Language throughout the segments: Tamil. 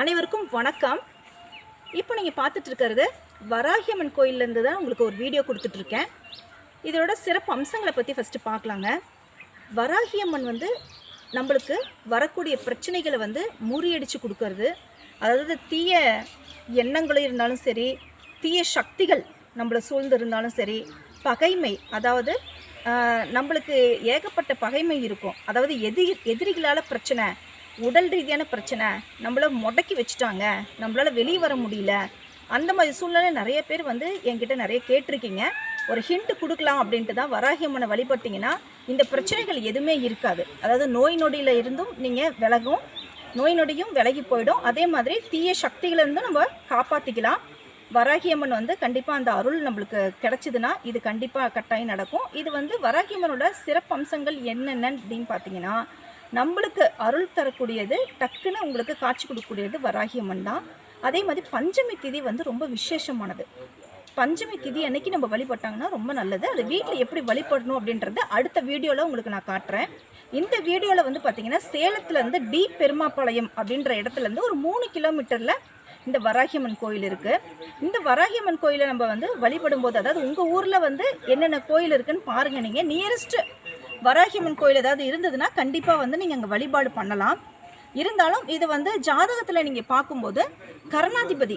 அனைவருக்கும் வணக்கம். இப்போ நீங்கள் பார்த்துட்டு இருக்கிறது வராகியம்மன் கோயிலேருந்து தான் உங்களுக்கு ஒரு வீடியோ கொடுத்துட்ருக்கேன் இதோட சிறப்பு அம்சங்களை பற்றி ஃபஸ்ட்டு பார்க்கலாங்க. வராகியம்மன் வந்து நம்மளுக்கு வரக்கூடிய பிரச்சனைகளை வந்து முறியடித்து கொடுக்கறது. அதாவது தீய எண்ணங்களும் இருந்தாலும் சரி தீய சக்திகள் நம்மளை சூழ்ந்திருந்தாலும் சரி பகைமை அதாவது நம்மளுக்கு ஏகப்பட்ட பகைமை இருக்கும். அதாவது எதிரி எதிரிகளால் பிரச்சனை உடல் ரீதியான பிரச்சனை நம்மள முடக்கி வச்சுட்டாங்க நம்மளால் வெளியே வர முடியல. அந்த மாதிரி சூழ்நிலை நிறைய பேர் வந்து என்கிட்ட நிறைய கேட்டிருக்கீங்க. ஒரு ஹிண்ட் கொடுக்கலாம் அப்படின்ட்டு தான் வராகியம்மனை வழிபட்டிங்கன்னா இந்த பிரச்சனைகள் எதுவுமே இருக்காது. அதாவது நோய் நொடியில் இருந்தும் நீங்கள் விலகும் நோய் நொடியும் விலகி போயிடும். அதே மாதிரி தீய சக்திகளிலிருந்தும் நம்ம காப்பாற்றிக்கலாம் வராகியம்மன் வந்து கண்டிப்பாக அந்த அருள் நம்மளுக்கு கிடைச்சிதுன்னா இது கண்டிப்பாக கட்டாயம் நடக்கும். இது வந்து வராகியம்மனோட சிறப்பம்சங்கள் என்னென்ன அப்படின்னு பார்த்தீங்கன்னா நம்மளுக்கு அருள் தரக்கூடியது டக்குன்னு உங்களுக்கு காட்சி கொடுக்கக்கூடியது வராகியம்மன் தான். அதே மாதிரி பஞ்சமி திதி வந்து ரொம்ப விசேஷமானது. பஞ்சமி திதி அன்னைக்கு நம்ம வழிபட்டாங்கன்னா ரொம்ப நல்லது. அது வீட்டில் எப்படி வழிபடணும் அப்படின்றத அடுத்த வீடியோவில் உங்களுக்கு நான் காட்டுறேன். இந்த வீடியோவில் வந்து பார்த்தீங்கன்னா சேலத்துலேருந்து டி பெருமாப்பாளையம் அப்படின்ற இடத்துலேருந்து ஒரு மூணு கிலோமீட்டரில் இந்த வராகியம்மன் கோயில் இருக்குது இந்த வராகியம்மன் கோயிலை நம்ம வந்து வழிபடும் போது அதாவது உங்கள் ஊரில் வந்து என்னென்ன கோயில் இருக்குன்னு பாருங்கள் நீங்கள் நியரஸ்ட்டு வராகியம்மன் கோயில் ஏதாவது இருந்ததுன்னா கண்டிப்பாக வந்து நீங்கள் அங்கே வழிபாடு பண்ணலாம். இருந்தாலும் இது வந்து ஜாதகத்தில் நீங்கள் பார்க்கும்போது கரணாதிபதி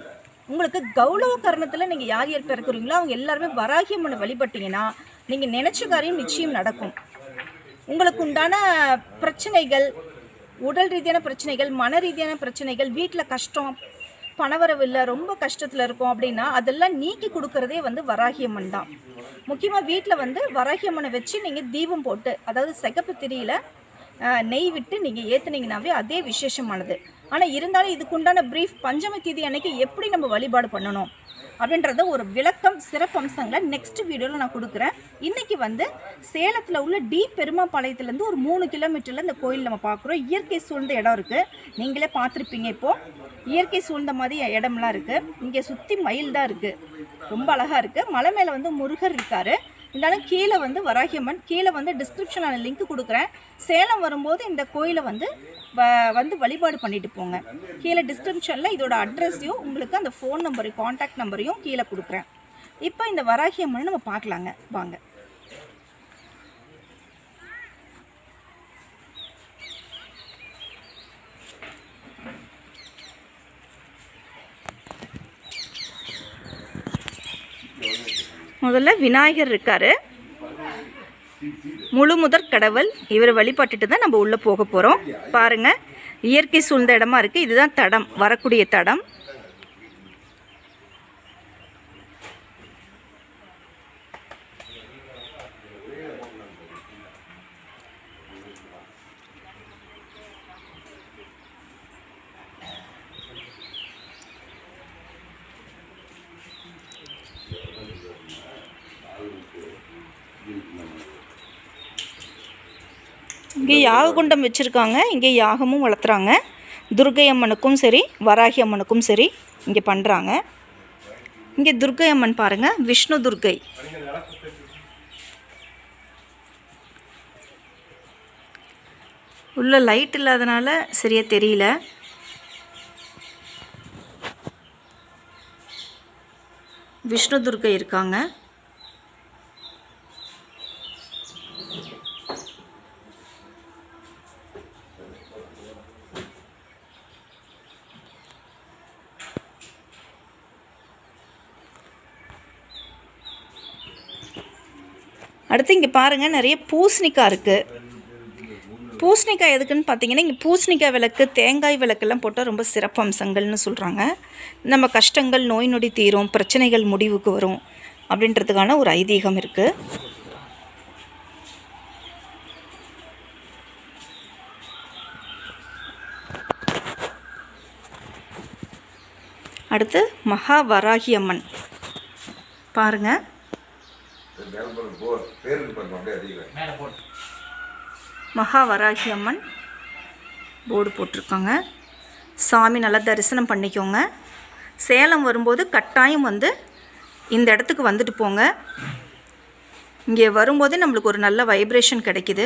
உங்களுக்கு கௌரவ கரணத்தில் நீங்கள் யார் யார் பிறக்குறீங்களோ அவங்க எல்லாருமே வராகியம்மனை வழிபட்டீங்கன்னா நீங்கள் நினச்ச காரியம் நிச்சயம் நடக்கும். உங்களுக்கு உண்டான பிரச்சனைகள் உடல் ரீதியான பிரச்சனைகள் மன ரீதியான பிரச்சனைகள் வீட்டில் கஷ்டம் பணவரவு இல்லை ரொம்ப கஷ்டத்தில் இருக்கும் அப்படின்னா அதெல்லாம் நீக்கி கொடுக்கறதே வந்து வராகியம்மன் தான். முக்கியமாக வீட்டில் வந்து வராகியம்மனை வச்சு நீங்கள் தீபம் போட்டு அதாவது சிகப்பு திரியில் நெய் விட்டு நீங்கள் ஏற்றுனீங்கனாவே அதே விசேஷமானது. ஆனால் இருந்தாலும் இதுக்குண்டான ப்ரீஃப் பஞ்சமி தீதி அன்னைக்கு எப்படி நம்ம வழிபாடு பண்ணணும்? அப்படின்றத ஒரு விளக்கம் சிறப்பம்சங்களை நெக்ஸ்ட் வீடியோவில் நான் கொடுக்குறேன். இன்றைக்கி வந்து சேலத்தில் உள்ள டி பெருமாப்பாளையத்துலேருந்து ஒரு மூணு கிலோமீட்டரில் இந்த கோயில் நம்ம பார்க்குறோம். இயற்கை சூழ்ந்த இடம் இருக்குது நீங்களே பார்த்துருப்பீங்க இப்போது இயற்கை சூழ்ந்த மாதிரி இடம்லாம் இருக்குது இங்கே சுற்றி மயில் தான் இருக்குது ரொம்ப அழகாக இருக்குது மலை மேலே வந்து முருகர் இருக்கார். இருந்தாலும் கீழே வந்து வராகியம்மன் கீழே வந்து டிஸ்கிரிப்ஷனில் லிங்க் கொடுக்குறேன். சேலம் வரும்போது இந்த கோயிலை வந்து வ- வந்து வழிபாடு பண்ணிட்டு போங்க. கீழே டிஸ்கிரிப்ஷனில் இதோட அட்ரஸையும் உங்களுக்கு அந்த ஃபோன் நம்பரையும் காண்டாக்ட் நம்பரையும் கீழே கொடுக்குறேன். இப்போ இந்த வராகியம்மனை நம்ம பார்க்கலாங்க. வாங்க. முதல்ல விநாயகர் இருக்கார். முழு முதற் கடவுள் இவரை வழிபட்டுட்டு தான் நம்ம உள்ளே போக போகிறோம் பாருங்கள் இயற்கை சூழ்ந்த இடமா இருக்குது இதுதான் தடம் வரக்கூடிய தடம். இங்கே யாககுண்டம் வச்சுருக்காங்க. இங்கே யாகமும் வளர்த்துறாங்க. துர்க்கை அம்மனுக்கும் சரி வராகி அம்மனுக்கும் சரி இங்கே பண்ணுறாங்க இங்கே துர்க்கை அம்மன் பாருங்கள் விஷ்ணு துர்க்கை. உள்ள லைட் இல்லாதனால சரியாக தெரியல. விஷ்ணு துர்க்கை இருக்காங்க. அடுத்து இங்கே பாருங்கள் நிறைய பூசணிக்காய் இருக்குது பூசணிக்காய் எதுக்குன்னு பார்த்தீங்கன்னா இங்கே பூசணிக்காய் விளக்கு தேங்காய் விளக்கெல்லாம் போட்டால் ரொம்ப சிறப்பம்சங்கள்னு சொல்கிறாங்க நம்ம கஷ்டங்கள் நோய் நொடி தீரும் பிரச்சனைகள் முடிவுக்கு வரும் அப்படின்றதுக்கான ஒரு ஐதீகம் இருக்குது அடுத்து மகா வராகி அம்மன் பாருங்கள் மகா வராகி அம்மன் போர்டு போட்டிருக்காங்க. சாமி நல்லா தரிசனம் பண்ணிக்கோங்க. சேலம் வரும்போது கட்டாயம் வந்து இந்த இடத்துக்கு வந்துட்டு போங்க. இங்கே வரும்போது நம்மளுக்கு ஒரு நல்ல வைப்ரேஷன் கிடைக்கிது.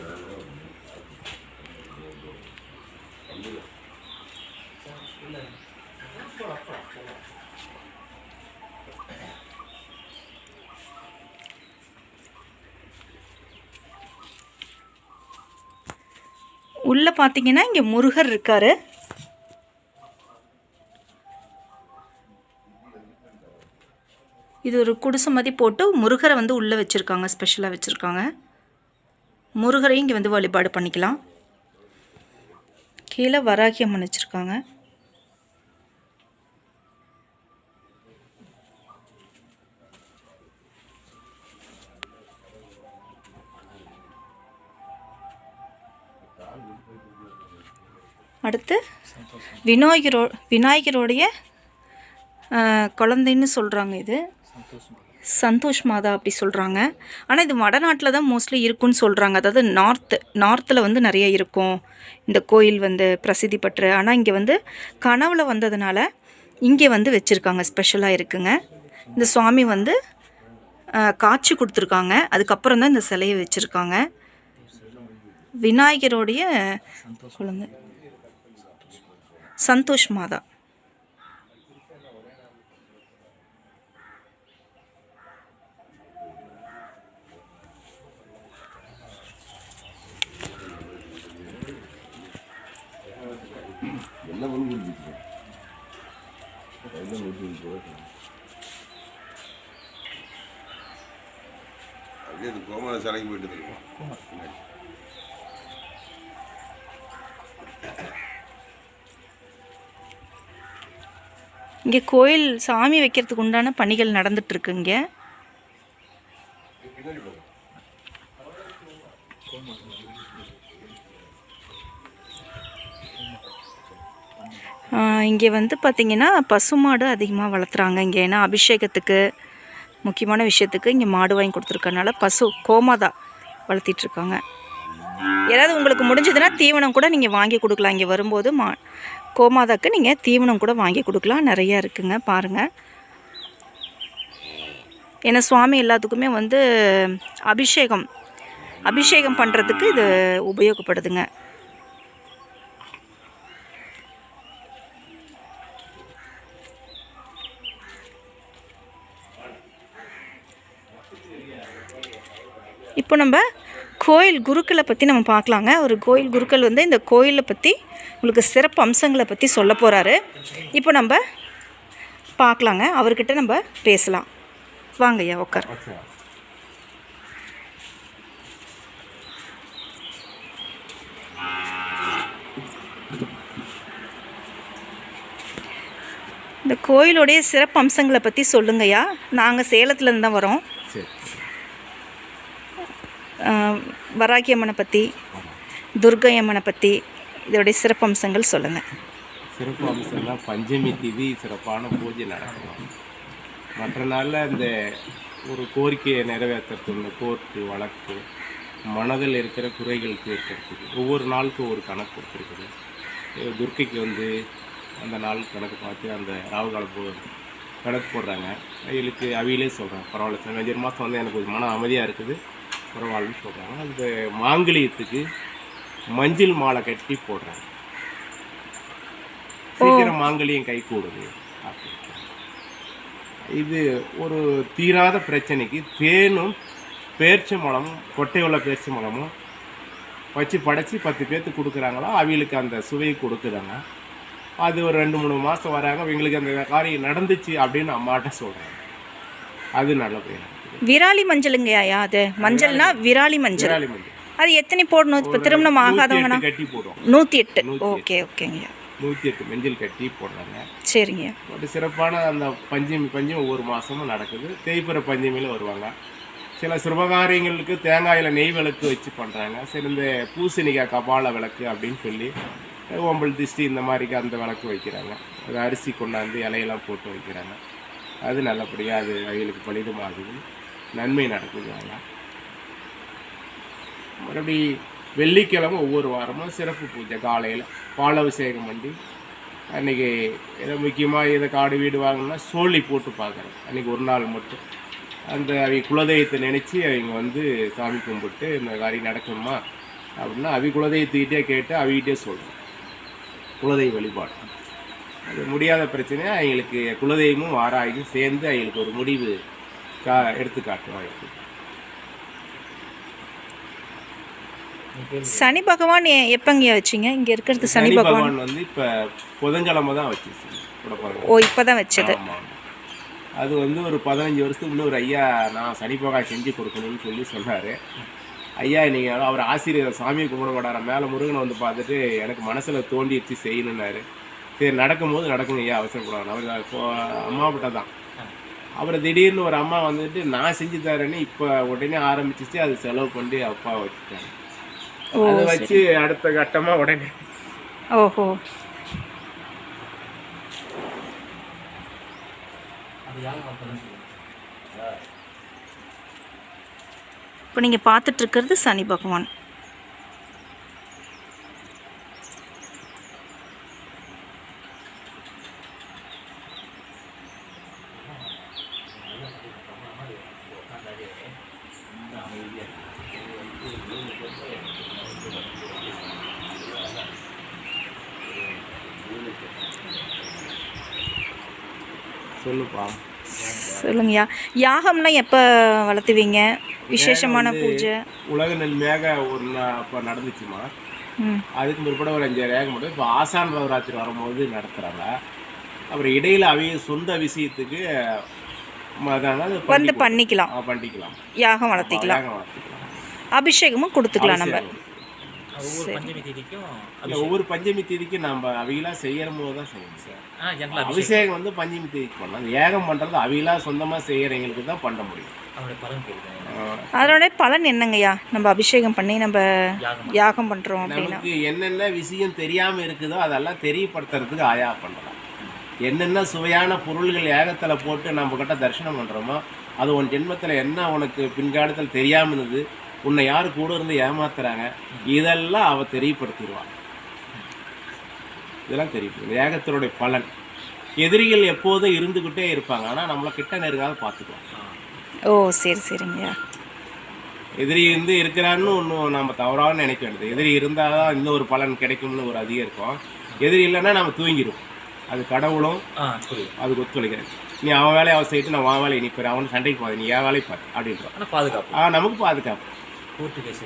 உள்ளே பார்த்தீங்கன்னா இங்கே முருகர் இருக்கார். இது ஒரு குடிசை மாதிரி போட்டு முருகரை வந்து உள்ளே வச்சுருக்காங்க ஸ்பெஷலாக வச்சுருக்காங்க. முருகரையும் இங்கே வந்து வழிபாடு பண்ணிக்கலாம். கீழே வராகி அம்மன் வச்சுருக்காங்க. அடுத்து விநாயகரோ விநாயகரோடைய குழந்தைன்னு சொல்கிறாங்க இது. சந்தோஷ் மாதா அப்படி சொல்கிறாங்க ஆனால் இது வடநாட்டில் தான் மோஸ்ட்லி இருக்குன்னு சொல்கிறாங்க அதாவது நார்த்து நார்த்தில் வந்து நிறைய இருக்கும். இந்த கோயில் வந்து பிரசித்தி பெற்று ஆனால் இங்கே வந்து கனவுல வந்ததுனால இங்கே வந்து வச்சுருக்காங்க ஸ்பெஷலாக இருக்குங்க. இந்த சுவாமி வந்து காட்சி கொடுத்துருக்காங்க. அதுக்கப்புறம் தான் இந்த சிலையை வச்சுருக்காங்க. விநாயகருடைய குழந்தை சந்தோஷ் மாதா எல்லாம் ஒன்று கொடுத்துருக்கேன் எல்லாம் நூற்றி முப்பது ரூபா அப்படியே அது கோமாத சிலைக்கு போயிட்டு தெரியுமா இங்கே கோயில் சாமி வைக்கிறதுக்கு உண்டான பணிகள் நடந்துட்டுருக்கு இங்கே. இங்கே வந்து பார்த்திங்கன்னா பசுமாடு அதிகமாக வளர்த்துறாங்க இங்கே. ஏன்னா அபிஷேகத்துக்கு முக்கியமான விஷயத்துக்கு இங்கே மாடு வாங்கி கொடுத்துருக்கனால பசு கோமாதா வளர்த்திட்ருக்காங்க யாராவது உங்களுக்கு முடிஞ்சதுன்னா தீவனம் கூட நீங்கள் வாங்கி கொடுக்கலாம். இங்கே வரும்போது மா கோமாதாக்கு நீங்கள் தீவனம் கூட வாங்கி கொடுக்கலாம். நிறையா இருக்குங்க பாருங்கள் ஏன்னா சுவாமி எல்லாத்துக்குமே வந்து அபிஷேகம் அபிஷேகம் பண்ணுறதுக்கு இது உபயோகப்படுதுங்க. இப்போ நம்ம கோயில் குருக்களை பற்றி நம்ம பார்க்கலாங்க. ஒரு கோயில் குருக்கள் வந்து இந்த கோயிலை பற்றி உங்களுக்கு சிறப்பு அம்சங்களை பற்றி சொல்ல போகிறாரு இப்போ நம்ம பார்க்கலாங்க. அவர்கிட்ட நம்ம பேசலாம். வாங்க ஐயா உட்கார் இந்த கோயிலுடைய சிறப்பு அம்சங்களை பற்றி சொல்லுங்கய்யா நாங்கள் சேலத்துலேருந்து தான் வரோம். வராகி அம்மனை பற்றி துர்கை அம்மனை பற்றி இதோடைய சிறப்பம்சங்கள் சொல்லுங்கள் சிறப்பு அம்சம்னா பஞ்சமி திதி சிறப்பான பூஜை நடக்கும் மற்ற நாளில் இந்த ஒரு கோரிக்கையை நிறைவேற்றுறது கோர்ட்டு வழக்கு மனதில் இருக்கிற குறைகள் தீர்க்கிறதுக்கு ஒவ்வொரு நாளுக்கும் ஒரு கணக்கு கொடுத்துருக்குது. இது துர்க்கைக்கு வந்து அந்த நாள் கணக்கு பார்த்து அந்த ராவுகால போ கணக்கு போடுறாங்க. அவங்களுக்கு அவியிலே சொல்கிறாங்க பரவாயில்ல சார் அஞ்சு மாதம் வந்து எனக்கு ஒரு மன அமைதியாக இருக்குது. பரவாயில்லன்னு சொல்கிறாங்க அந்த மாங்கலியத்துக்கு மஞ்சள் மாலை கட்டி போடுறாங்க. சீக்கிரம் மாங்கல்யம் கை கூடுது. இது ஒரு தீராத பிரச்சனைக்கு தேனும் பேர்ச்சி மலமும் கொட்டை உள்ள பேர்ச்சி மலமும் வச்சு படைச்சி பத்து பேர்த்துக்கு கொடுக்குறாங்களோ? அவங்களுக்கு அந்த சுவையை கொடுக்குறாங்க. அது ஒரு ரெண்டு மூணு மாதம் வராங்க. இவங்களுக்கு அந்த காரியம் நடந்துச்சு அப்படின்னு அம்மாட்ட சொல்கிறாங்க அது நல்லபடியாக இருக்குது விராலி மஞ்சளுங்கய்யா அது? மஞ்சள்னா விராலி மஞ்சள். அது எத்தனை போடணும்? இப்போ திருமணம் போடுவோம் நூற்றி எட்டு. ஓகே ஓகேங்கய்யா. நூற்றி எட்டு மஞ்சள் கட்டி போடுறாங்க. சரிங்கய்யா ஒரு சிறப்பான அந்த பஞ்சமி பஞ்சமி ஒவ்வொரு மாதமும் நடக்குது. தேய்பிற பஞ்சமியில் வருவாங்க. சில சுபகாரியங்களுக்கு தேங்காயில் நெய் விளக்கு வச்சு பண்ணுறாங்க சரி இந்த பூசணிக்காய் கபால விளக்கு அப்படின்னு சொல்லி ஓம்பல் திஷ்டி இந்த மாதிரிக்கு அந்த விளக்கு வைக்கிறாங்க. அது அரிசி கொண்டாந்து இலையெல்லாம் போட்டு வைக்கிறாங்க. அது நல்லபடியாக அது அவங்களுக்கு பலிதமாகுது. நன்மை நடக்குது அதெல்லாம் மறுபடி வெள்ளிக்கிழமை ஒவ்வொரு வாரமும் சிறப்பு பூஜை. காலையில் பாலாபிஷேகம் பண்ணி அன்றைக்கி ஏதோ முக்கியமாக இதை காடு வீடு வாங்கினா சோழி போட்டு பார்க்குறேன் அன்றைக்கி ஒரு நாள் மட்டும். அந்த அவங்க குலதெய்வத்தை நினச்சி அவங்க வந்து சாமி கும்பிட்டு இந்த காரியம் நடக்குமா அப்படின்னா அவி குலதெய்வத்துக்கிட்டே கேட்டு அவிகிட்டே சொல்கிறேன் குலதெய்வ வழிபாடு. அது முடியாத பிரச்சனையாக அவங்களுக்கு குலதெய்வமும் ஆராயும் சேர்ந்து அவங்களுக்கு ஒரு முடிவு கா எடுத்து காட்டுவாங்க சனி பகவான் எ- எப்பங்கய்யா வச்சீங்க? இங்கே இருக்கிறது சனி பகவான். வந்து இப்போ புதன்கிழமை தான் வச்சிருச்சு ஓ இப்போ தான் வச்சது அது வந்து ஒரு பதினஞ்சு வருஷத்துக்கு முன்னே ஒரு ஐயா நான் சனி பகவான் செஞ்சு கொடுக்கணும்னு சொல்லி சொன்னார். ஐயா நீங்கள் அவர் ஆசிரியர் சாமியை கும்பிட மாட்டார? மேலே முருகனை வந்து பார்த்துட்டு எனக்கு மனசில் தோண்டிடுச்சு செய்யணுன்னாரு சரி நடக்கும்போது நடக்குங்க ஐயா அவசரப்படாது அவர் அம்மாவிட்ட தான் அப்புறம் திடீர்னு ஒரு அம்மா வந்துட்டு நான் செஞ்சு தரேன்னு இப்போ உடனே ஆரம்பிச்சிச்சு அது செலவு பண்ணி அப்பா வச்சுட்டாங்க. அதை வச்சு அடுத்த கட்டமாக உடனே. ஓஹோ. இப்போ நீங்கள் பார்த்துட்டு இருக்கிறது சனி பகவான். சொல்லுப்பா. சொல்லுங்கய்யா. யாகம்லாம் எப்போ வளர்த்துவீங்க? விசேஷமான பூஜை? உலக நெல் மேக ஒரு இப்போ நடந்துச்சுமா. அதுக்கு பிற்பாடு ஒரு அஞ்சாறு ஏகம் மட்டும் இப்போ ஆசான் நவராத்திரி வரும்போது நடத்துகிறாங்க அப்புறம் இடையில அவங்க சொந்த விஷயத்துக்கு வந்து பண்ணி பண்ணிக்கலாம். பண்ணிக்கலாம். யாகம் வளர்த்திக்கலாம். அபிஷேகமும் கொடுத்துக்கலாம் நம்ம. ஒவ்வொரு பஞ்சமி தேதிக்கும் இல்ல, ஒவ்வொரு பஞ்சமி தேதிக்கும் நம்ம அவங்களா செய்யற போது தான் செய்யணும். சார். ஆ ஜெனரல் அபிஷேகம். வந்து பஞ்சமி தேதிக்கு பண்ணலாம். அந்த ஏகம் பண்ணுறது அவங்களா சொந்தமாக செய்கிறவங்களுக்கு தான் பண்ண முடியும். அவருடைய பலன் என்னங்கய்யா? நம்ம அபிஷேகம் பண்ணி நம்ம யாகம் பண்ணுறோம் அப்படின்னா. என்னென்ன விஷயம் தெரியாமல் இருக்குதோ அதெல்லாம் தெரியப்படுத்துறதுக்கு ஆயா பண்ணலாம் என்னென்ன சுவையான பொருள்கள் ஏகத்தில் போட்டு நம்ம கிட்ட தரிசனம் பண்ணுறோமோ அது உன் ஜென்மத்தில் என்ன உனக்கு பின்காலத்தில் தெரியாமல் இருந்தது உன்னை யார் கூட இருந்து ஏமாத்துறாங்க? இதெல்லாம் அவ தெரியப்படுத்திடுவாள் இதெல்லாம் தெரியும் ஏகத்தினுடைய பலன். எதிரிகள் எப்போதும் இருந்துக்கிட்டே இருப்பாங்க. ஆனால் நம்மளை கிட்ட நெருங்காத பார்த்துக்குவோம் ஓ சரி சரிங்கய்யா. எதிரி இருந்து இருக்கிறான்னு ஒன்றும் நம்ம தவறாக நினைக்க வேண்டியது. எதிரி இருந்தால் தான் இன்னொரு பலன் கிடைக்கும்னு ஒரு அதிகம் இருக்கும். எதிரி இல்லைன்னா நம்ம தூங்கிடுவோம். அது கடவுளும் அதுக்கு ஒத்துழைக்கிறேன் நீ அவன் வேலையை அவன் செய்யிட்டு நான் உன் வேலையை நிற்பேன் அவன் சண்டைக்கு போகாது. நீ என் வேலையை பாரு. அப்படின்றான். ஆனால் பாதுகாப்பு. ஆ நமக்கு பாதுகாப்பு. கோர்ட்டு கேஸ்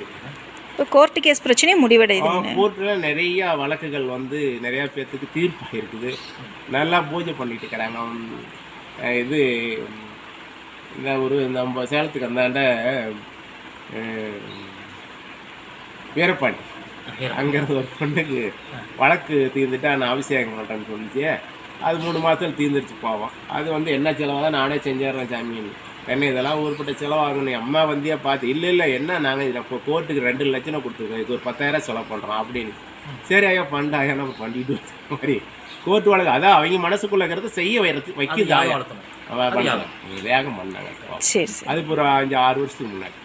இப்போ கோர்ட்டு கேஸ் பிரச்சனையும் முடிவடையுதுங்க கோர்ட்டில் நிறைய வழக்குகள் வந்து நிறைய பேர்த்துக்கு தீர்ப்பாக இருக்குது நல்லா பூஜை பண்ணிட்டு இருக்கிறாங்க இது இந்த ஒரு நம்ம சேலத்துக்கு அந்தாண்ட வீரப்பாண்டி. அங்கேருந்து ஒரு பொண்ணுக்கு வழக்கு தீர்ந்துட்டா நான் அபிஷேகம் பண்ணுறேன்னு சொல்லிச்சு அது மூணு மாதத்தில் தீர்ந்துருச்சு போவோம். அது வந்து என்ன செலவாக நானே செஞ்சிடுறேன் சாமின்னு என்ன இதெல்லாம் ஊர்பட்ட செலவாகணும் நீ அம்மா வந்தியா பார்த்து இல்லை இல்லை என்ன நாங்கள் இதில் இப்போ கோர்ட்டுக்கு ரெண்டு லட்சம் கொடுத்துருக்கோம் இது ஒரு பத்தாயிரம் செலவு பண்ணுறோம் அப்படின்னு. சரி ஐயா பண்ணா ஐயா நம்ம பண்ணிட்டு மாதிரி கோர்ட் வழக்கு அதான் அவங்க மனசுக்குள்ள இருக்கிறத செய்ய வைக்கிறது பண்ணாங்க வேகம் பண்ணாங்க சரி சரி. அது ஒரு அஞ்சு ஆறு வருஷத்துக்கு முன்னாடி.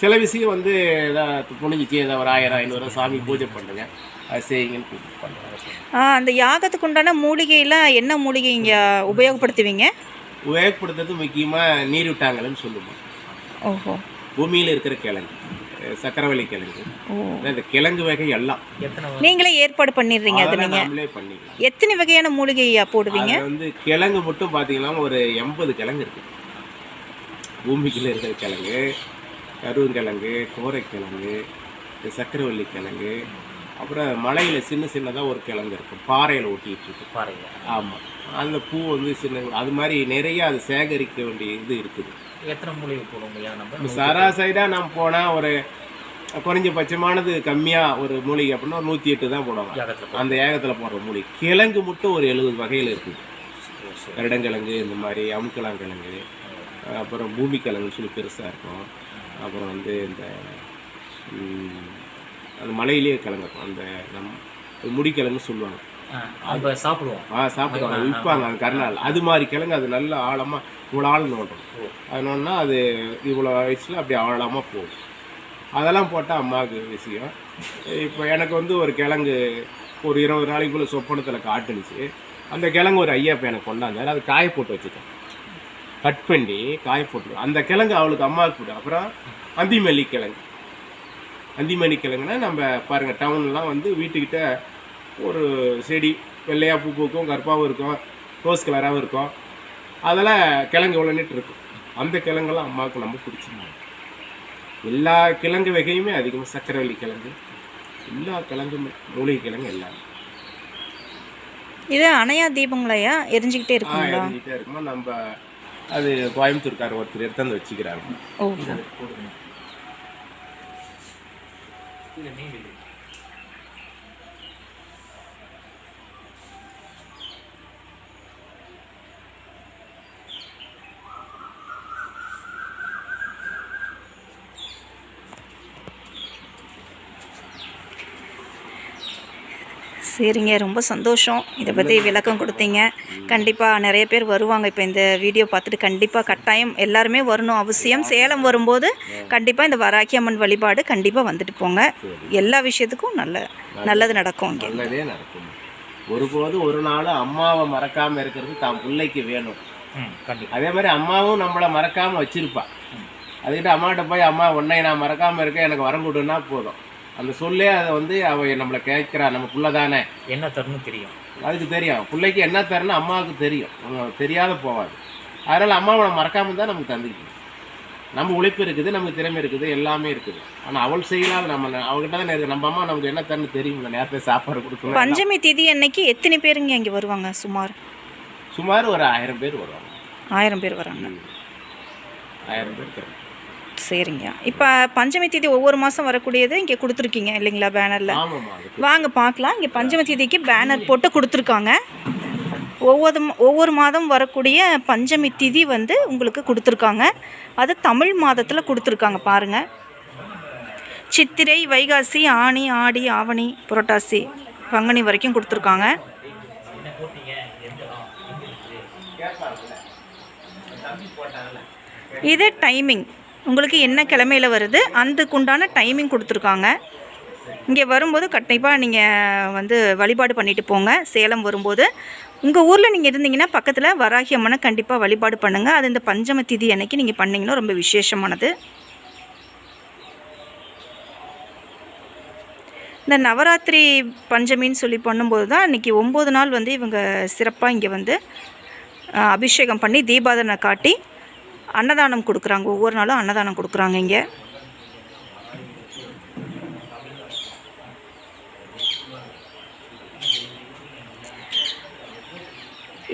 சில விஷயம் வந்து ஏதாவது புனிஞ்சிச்சு ஏதாவது ஒரு ஆயிரம் ஐநூறு சாமி பூஜை பண்ணுங்க அது செய்யுங்கன்னு பண்ணுறாங்க அந்த யாகத்துக்கு உண்டான மூலிகையெல்லாம் என்ன மூலிகை இங்கே உபயோகப்படுத்துவீங்க? உபயோகப்படுத்துறது முக்கியமாக நீர் விட்டாங்கன்னு சொல்லுவோம். ஓஹோ. பூமியில் இருக்கிற கிழங்கு சக்கரவள்ளி கிழங்கு. ஓ. இந்த கிழங்கு வகை எல்லாம். எத்தனை நீங்களே ஏற்பாடு பண்ணிடுறீங்க அது நாமளே பண்ணிக்கலாம். எத்தனை வகையான மூலிகையா போடுவீங்க? அது வந்து கிழங்கு மட்டும் பார்த்தீங்கன்னா ஒரு எண்பது கிழங்கு இருக்கு. பூமிக்குள்ள இருக்கிற கிழங்கு கருவங்கிழங்கு கோரைக்கிழங்கு சக்கரவள்ளி கிழங்கு அப்புறம் மலையில் சின்ன சின்னதாக ஒரு கிழங்கு இருக்கும். பாறையில் ஒட்டிட்டு இருக்கு பாருங்க ஆமாம் அந்த பூ வந்து சின்ன அது மாதிரி நிறைய அது சேகரிக்க வேண்டிய இது இருக்குது. எத்தனை மூலிகை போடுவோம் நம்ம சராசரியாக நம்ம போனால் ஒரு குறைஞ்சபட்சமானது கம்மியாக ஒரு மூலிகை அப்படின்னா ஒரு நூற்றி எட்டு தான் போடுவாங்க. அந்த ஏகத்தில் போடுற மூலிகை. கிழங்கு மட்டும் ஒரு எழுபது வகையில் இருக்குது. கருடங்கிழங்கு இந்த மாதிரி அமுக்கலாங்கிழங்கு அப்புறம் பூமி கிழங்குன்னு சொல்லி பெருசாக இருக்கும். அப்புறம் வந்து இந்த அந்த மலையிலேயே இருக்கும் அந்த நம் முடிக்கிழங்குன்னு சொல்லுவாங்க. நம்ம சாப்பிடுவோம். ஆ சாப்பிடுவாங்க விற்பாங்க அந்த கருநாள். அது மாதிரி கிழங்கு அது நல்ல ஆழமாக இவ்வளோ ஆழம் நோண்டும். அது நோண்டினா அது இவ்வளோ வயசில் அப்படி ஆழமாக போகும். அதெல்லாம் போட்டால் அம்மாவுக்கு விஷயம். இப்போ எனக்கு வந்து ஒரு கிழங்கு ஒரு இருபது நாளைக்குள்ளே சொப்பனத்தில் காட்டுனுச்சு. அந்த கிழங்கு ஒரு ஐயா இப்போ எனக்கு கொண்டாந்தாரு அது காய போட்டு வச்சுட்டேன். கட் பண்ணி காய போட்டு அந்த கிழங்கு அவளுக்கு அம்மாவுக்கு போட்டு அப்புறம் அந்திமல்லி கிழங்கு. அந்திமல்லி கிழங்குனா நம்ம பாருங்கள் டவுன்லாம் வந்து வீட்டுக்கிட்ட ஒரு செடி வெள்ளையாக பூ பூக்கும் கருப்பாகவும் இருக்கும் ரோஸ் கலராகவும் இருக்கும். அதில் கிழங்கு நீட்டு இருக்கும்? அந்த கிழங்கெல்லாம் அம்மாவுக்கு ரொம்ப பிடிச்சிருந்தாங்க எல்லா கிழங்கு வகையுமே அதிகமாக சக்கரவள்ளி கிழங்கு எல்லா கிழங்குமே மூலிகை கிழங்கு எல்லாமே. இது அணையா தீபங்களையா எரிஞ்சுக்கிட்டே இருக்குங்களா? எழுதிட்டே இருக்குமா? நம்ம அது கோயம்புத்தூர்கார் ஒருத்தர் எடுத்து வந்து வச்சுக்கிறாங்க ஓகே இது நீங்க இது. சரிங்க ரொம்ப சந்தோஷம். இதை பற்றி விளக்கம் கொடுத்தீங்க. கண்டிப்பாக நிறைய பேர் வருவாங்க. இப்போ இந்த வீடியோ பார்த்துட்டு கண்டிப்பாக கட்டாயம் எல்லாருமே வரணும். அவசியம் சேலம் வரும்போது கண்டிப்பாக இந்த வராகி அம்மன் வழிபாடு கண்டிப்பாக வந்துட்டு போங்க. எல்லா விஷயத்துக்கும் நல்ல நல்லது நடக்கும் இங்கே. நல்லதே நடக்கும். ஒருபோதும் ஒரு நாள் அம்மாவை மறக்காம இருக்கிறது தான் பிள்ளைக்கு வேணும். அதே மாதிரி அம்மாவும் நம்மளை மறக்காம வச்சிருப்பா. அதுக்கிட்ட அம்மாட்ட போய் அம்மா உன்னை நான் மறக்காம இருக்கேன். எனக்கு வரம் கொடுன்னா போதும். அந்த சொல்லே அதை வந்து அவ நம்மளை கேட்கிறா நம்ம புள்ள தானே என்ன தரணும் தெரியும். அதுக்கு தெரியும். பிள்ளைக்கு என்ன தரணும் அம்மாவுக்கு தெரியும். தெரியாத போகாது அதனால் அம்மாவை நம்ம மறக்காம தான் நமக்கு தந்துக்கிட்டு நம்ம உழைப்பு இருக்குது நமக்கு திறமை இருக்குது எல்லாமே இருக்குது. ஆனால் அவள் செய்யலாம் நம்ம அவகிட்ட தான் இருக்கு நம்ம அம்மா நமக்கு என்ன தரணும் தெரியும்ல நேரத்தை சாப்பாடு கொடுக்கணும் பஞ்சமி திதி அன்னைக்கு எத்தனை பேருங்க இங்கே வருவாங்க? சுமார். சுமார் ஒரு ஆயிரம் பேர் வருவாங்க. ஆயிரம் பேர் வராங்க. ஆயிரம் பேர். சரிங்க இப்போ பஞ்சமி திதி ஒவ்வொரு மாதம் வரக்கூடியது இங்கே கொடுத்துருக்கீங்க இல்லைங்களா பேனரில் வாங்க பார்க்கலாம் இங்கே பஞ்சமி திதிக்கு பேனர் போட்டு கொடுத்துருக்காங்க. ஒவ்வொரு ஒவ்வொரு மாதம் வரக்கூடிய பஞ்சமி திதி வந்து உங்களுக்கு கொடுத்துருக்காங்க. அது தமிழ் மாதத்தில் கொடுத்துருக்காங்க பாருங்கள் சித்திரை வைகாசி ஆனி ஆடி ஆவணி புரட்டாசி பங்குனி வரைக்கும் கொடுத்துருக்காங்க. இது டைமிங் உங்களுக்கு என்ன கிழமையில் வருது அதுக்குண்டான டைமிங் கொடுத்துருக்காங்க. இங்கே வரும்போது கண்டிப்பாக நீங்கள் வந்து வழிபாடு பண்ணிட்டு போங்க. சேலம் வரும்போது உங்கள் ஊரில் நீங்கள் இருந்தீங்கன்னா பக்கத்தில் வராகி அம்மனை கண்டிப்பாக வழிபாடு பண்ணுங்கள் அது இந்த பஞ்சம திதி அன்னைக்கு நீங்கள் பண்ணிங்கன்னா ரொம்ப விசேஷமானது. இந்த நவராத்திரி பஞ்சமின்னு சொல்லி பண்ணும்போது தான் இன்றைக்கி ஒம்பது நாள் வந்து இவங்க சிறப்பாக இங்கே வந்து அபிஷேகம் பண்ணி தீபாதனை காட்டி அன்னதானம் கொடுக்குறாங்க. ஒவ்வொரு நாளும் அன்னதானம் கொடுக்குறாங்க இங்கே.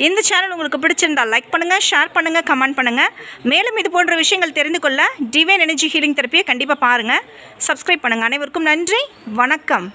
இந்த சேனல் உங்களுக்கு பிடிச்சிருந்தா லைக் பண்ணுங்கள் ஷேர் பண்ணுங்கள் கமெண்ட் பண்ணுங்கள் மேலும் இது போன்ற விஷயங்கள் தெரிந்து கொள்ள டிவைன் எனர்ஜி ஹீலிங் தெரப்பியை கண்டிப்பாக பாருங்கள் சப்ஸ்கிரைப் பண்ணுங்கள் அனைவருக்கும் நன்றி. வணக்கம்.